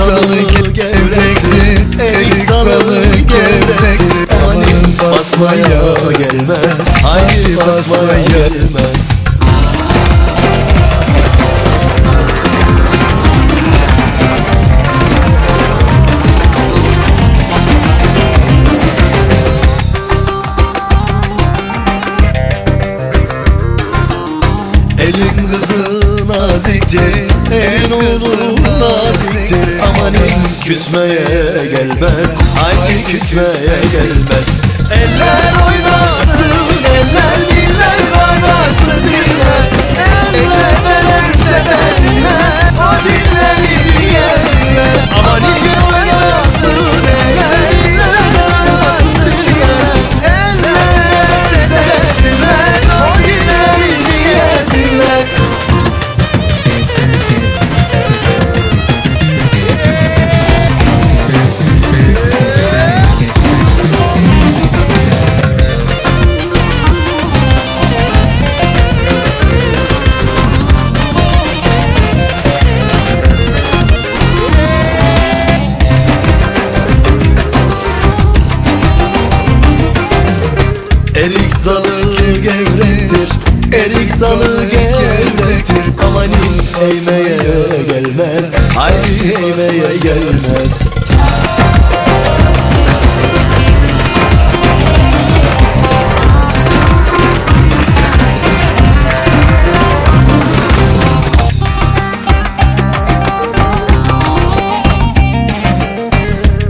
salı gevrekti Erik salı gevrekti Aman basmaya gelmez Hayır basmaya gelmez. Elin kızıl naziktir. Elin oğlu naziktir. Amanin küsmeye gelmez. Haydi küsmeye gelmez. Eller oynasın dalı gevrektir Erik dalı gevrektir. Amanin eğmeye gelmez Haydi eğmeye gelmez.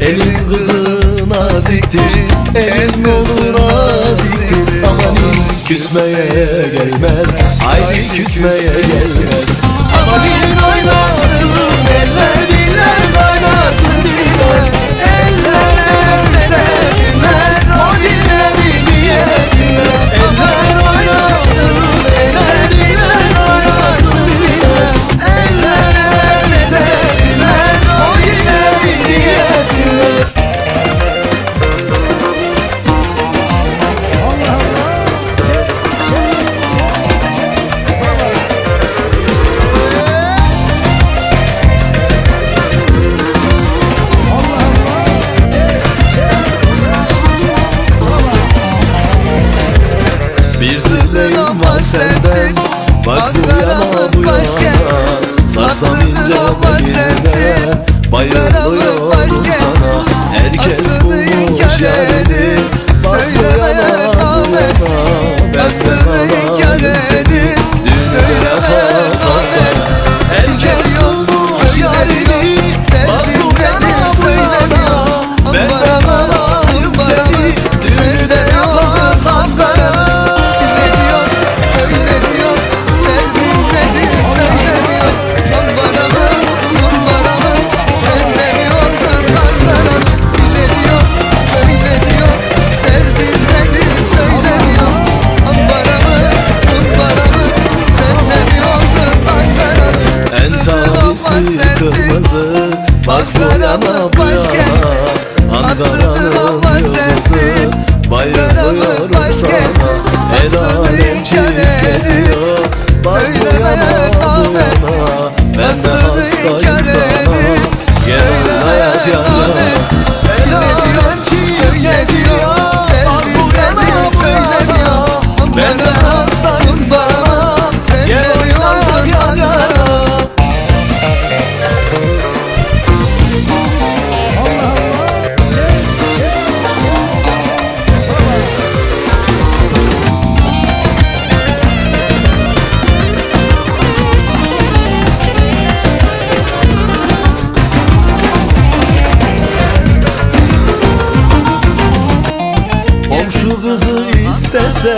Elin kızı naziktir Elin Amanin küsmeye gelmez. Haydi küsmeye gelmez. Amanin oynasın Eller belinden Bayılıyorum sana Herkes bulmuş Bayılıyorum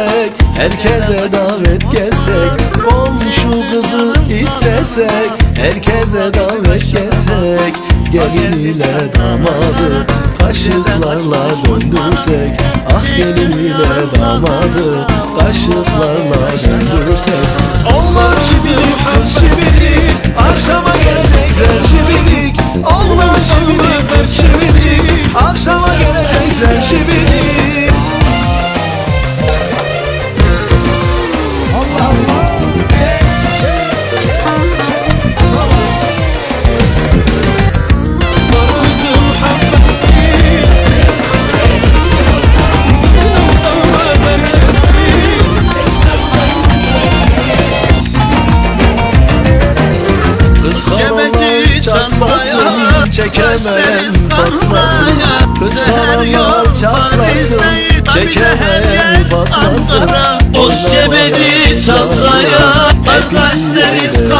istesek Herkese davet gelsek Komşu kızı istesek Herkese davet gelsek Gelin ile damadı Kaşıklarla döndürsek Ah gelin ile damadı Kaşıklarla döndürsek. Onlar şibirik kız şibirik Akşama gelecekler şibirik Onlar şibirik çekemeyen patlasın Kız karanlar çatlasın Çekemeyen patlasın Boz cebeci çatlaya Patlas deriz